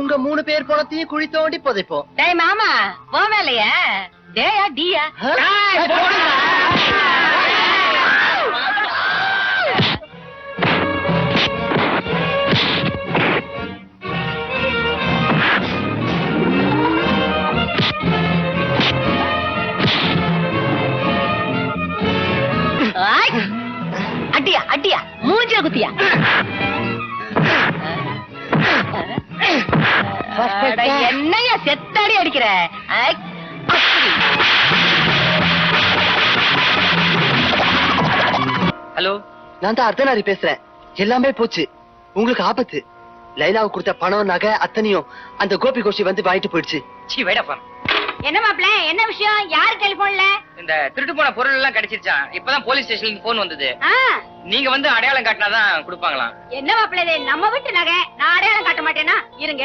உங்க மூணு பேர் குளத்தையும் குழி தோண்டி புதைப்போம். டேய் மாமா போ வேலையா டேயா டியா. அடியா அடியா மூஞ்சில குத்தியா? அட, என்னய்யா செத்தாடி அடிக்கிற. ஹலோ? நான் தான் அர்த்தநாரி பேசுறேன். எல்லாமே போச்சு. உங்களுக்கு ஆபத்து. லைலாவுக்கு கொடுத்த பணம் நகை அத்தனையும் அந்த கோபி கோஷி வந்து வாங்கிட்டு போயிடுச்சு. சி வைடப்பா என்ன மாப்ள என்ன விஷயம்? யாரு டெலிபோன்ல இந்த திருட்டு போன பொருள் எல்லாம் கிடைச்சிருச்சான். இப்பதான் போலீஸ் ஸ்டேஷனுக்கு போன் வந்தது. ஆ, நீங்க வந்து அடையாளம் காட்டினாதான் கொடுப்பாங்களாம். என்ன மாப்பிள்ள இது? நம்ம வீட்டு நகை. நான் அடையாளம் காட்ட மாட்டேனா? இருங்க